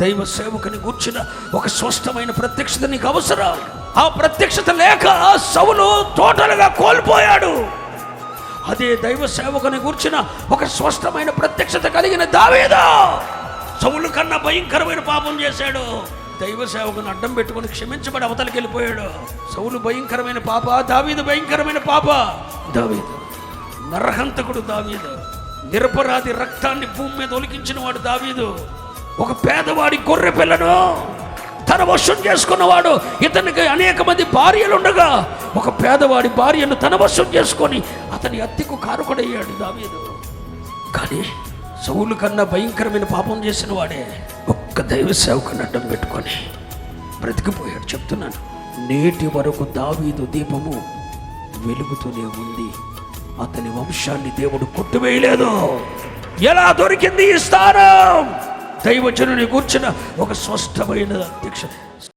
దైవ సేవకుని కూర్చిన ఒక స్పష్టమైన ప్రత్యక్షత నీకు అవసరం ఆ ప్రత్యక్షత లేక సవులు టోటల్గా కోల్పోయాడు. అదే దైవ సేవకుని కూర్చిన ఒక స్పష్టమైన ప్రత్యక్షత కలిగిన దావేదా. సవులు కన్నా భయంకరమైన పాపం చేశాడు. దైవ సేవకుని అడ్డం పెట్టుకుని క్షమించబడి అవతలకి వెళ్ళిపోయాడు. సౌలు భయంకరమైన పాప దావీదు భయంకరమైన పాప. దావీదు నరహంతకుడు దావీదు. నిరపరాధి రక్తాన్ని భూమి మీద ఒలికించిన వాడు దావీదు. ఒక పేదవాడి గొర్రె పిల్లను తన వశం చేసుకున్నవాడు. ఇతనికి అనేక మంది భార్యలు ఉండగా ఒక పేదవాడి భార్యను తన వశం చేసుకొని అతని అత్తికు కారుకుడయ్యాడు దావీదు. కానీ సౌలు కన్నా భయంకరమైన పాపం చేసిన వాడే ఒక్క దైవ సేవకుని అడ్డం పెట్టుకొని బ్రతికిపోయాడు. చెప్తున్నాను నేటి వరకు దావీదు దీపము వెలుగుతూనే ఉంది. అతని వంశాన్ని దేవుడు కొట్టువేయలేదు. ఎలా దొరికింది ఈ స్థానం? దైవజనుని కూర్చున్న ఒక స్పష్టమైన దీక్ష